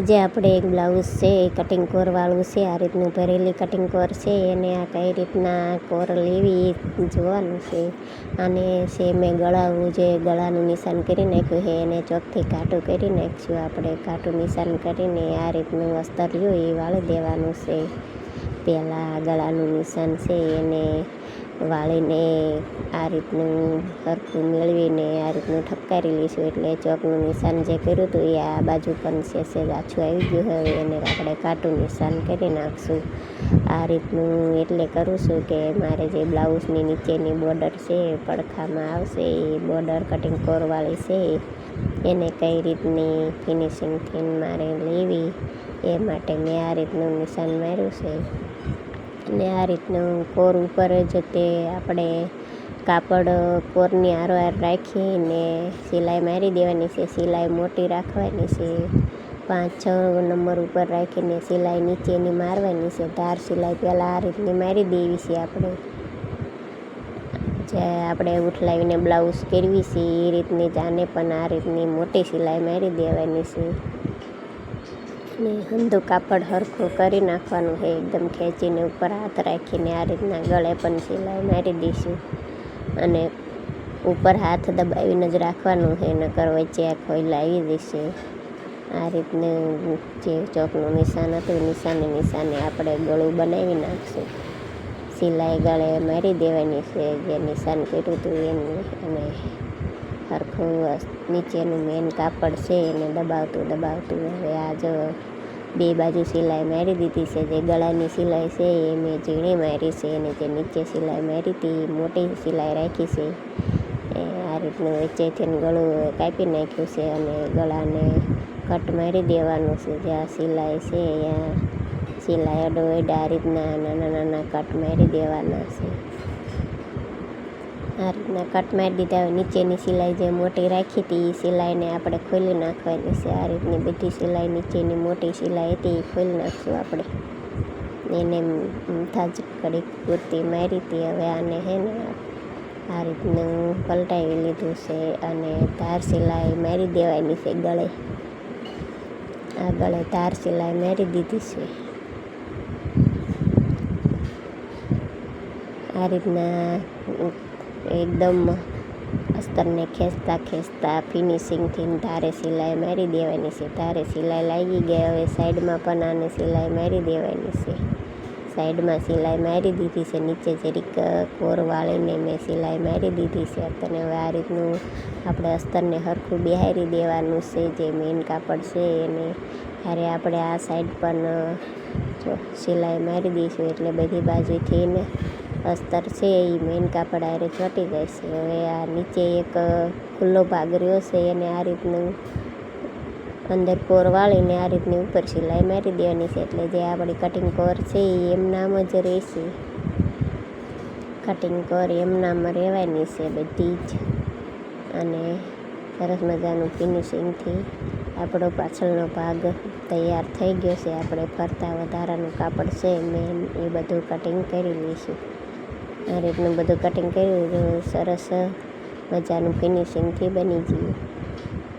આજે આપણે એક બ્લાઉઝ છે, એ કટિંગ કોરવાળું છે, આ રીતનું ભરેલી કટિંગ કોર છે, એને આ કઈ રીતના કોર લેવી જોવાનું છે. અને છે મેં ગળાવું જે ગળાનું નિશાન કરી નાખ્યું છે, એને ચોકથી કાટું કરી નાખ્યું. આપણે કાટું નિશાન કરીને આ રીતનું અસ્તર રહ્યું એ વાળી દેવાનું છે. પહેલાં ગળાનું નિશાન છે એને વાળીને આ રીતનું સરખું મેળવીને આ રીતનું ઠપકારી લઈશું. એટલે ચોકનું નિશાન જે કર્યું હતું એ આ બાજુ પણ છે છે આછું આવી ગયું. હવે એને આપણે કાટું નિશાન કરી નાખશું. આ રીતનું એટલે કરું છું કે મારે જે બ્લાઉઝની નીચેની બોર્ડર છે પડખામાં આવશે. એ બોર્ડર કટિંગ કોરવાળી છે. એને કઈ રીતની ફિનિશિંગથી મારે લેવી એ માટે મેં આ રીતનું નિશાન માર્યું છે. ને આ રીતનું કોર ઉપર જ તે આપણે કાપડ કોરની આરવાર રાખીને સિલાઈ મારી દેવાની છે. સિલાઈ મોટી રાખવાની છે. પાંચ, છ નંબર ઉપર રાખીને સિલાઈ નીચેની મારવાની છે. ધાર સિલાઈ પહેલાં આ રીતની મારી દેવી છે આપણે. જે આપણે ઉઠલાવીને બ્લાઉઝ કરવી છે, એ રીતની જાને પણ આ રીતની મોટી સિલાઈ મારી દેવાની છે. ને હંધું કાપડ સરખું કરી નાખવાનું છે એકદમ ખેંચીને ઉપર હાથ રાખીને આ રીતના ગળે પણ સિલાઈ મારી દઈશું. અને ઉપર હાથ દબાવીને જ રાખવાનું છે નકર વચ્ચે આ ખોઈલ આવી જશે. આ રીતને જે ચોકનું નિશાન હતું નિશાને નિશાને આપણે ગળું બનાવી નાખશું. સિલાઈ ગળે મારી દેવાની છે, જે નિશાન કર્યું હતું એનું, અને સરખું નીચેનું મેન કાપડ છે એને દબાવતું દબાવતું. હવે આ જો બે બાજુ સિલાઈ મારી દીધી છે, જે ગળાની સિલાઈ છે એ મેં ઝીણી મારી છે અને જે નીચે સિલાઈ મારી હતી મોટી સિલાઈ રાખી છે. એ આ રીતનું વચ્ચેથી ગળું કાપી નાખ્યું છે અને ગળાને કટ મારી દેવાનું છે. જ્યાં સિલાઈ છે ત્યાં સિલાઈ અડો આ રીતના નાના નાના કટ મારી દેવાના છે. આ રીતના કટ મારી દીધા હોય, નીચેની સિલાઈ જે મોટી રાખી હતી એ સિલાઈને આપણે ખોલી નાખવાની છે. આ રીતની બધી સિલાઈ નીચેની મોટી સિલાઈ હતી એ ખોલી નાખશું આપણે. એને થાજ કડી કુર્તી મારી હતી. હવે આને હે ને આ રીતનું પલટાવી લીધું છે અને ધાર સિલાઈ મારી દેવાની છે ગળે. આ ગળે ધાર સિલાઈ મારી દીધી છે. આ રીતના એકદમ અસ્તરને ખેંચતા ખેંચતા ફિનિશિંગથી ધારે સિલાઈ મારી દેવાની છે. ધારે સિલાઈ લાગી ગઈ, હવે સાઈડમાં પણ આને સિલાઈ મારી દેવાની છે. સાઈડમાં સિલાઈ મારી દીધી છે, નીચે જરીક કોર વાળીને મેં સિલાઈ મારી દીધી છે. અને હવે આ રીતનું આપણે અસ્તરને સરખું બિહારી દેવાનું છે, જે મેઇન કાપડ છે એને. ત્યારે આપણે આ સાઈડ પણ જો સિલાઈ મારી દઈશું, એટલે બધી બાજુથી ને અસ્તર છે એ મેઇન કાપડ આરે ચોંટી જાય છે. હવે આ નીચે એક ખુલ્લો ભાગ રહ્યો છે, એને આ રીતનું અંદર કોર વાળીને આ રીતની ઉપર સિલાઈ મારી દેવાની છે. એટલે જે આપણી કટિંગ કોર છે એ એમનામ જ રહેશે. કટિંગ કોર એમનામ રહેવાની છે બધી જ. અને સરસ મજાનું ફિનિશિંગથી આપણો પાછળનો ભાગ તૈયાર થઈ ગયો છે. આપણે ફરતા વધારાનું કાપડ છે મેન એ બધું કટિંગ કરી લઈશું. આ રીતનું બધું કટિંગ કર્યું સરસ મજાનું ફિનિશિંગથી બની ગયું.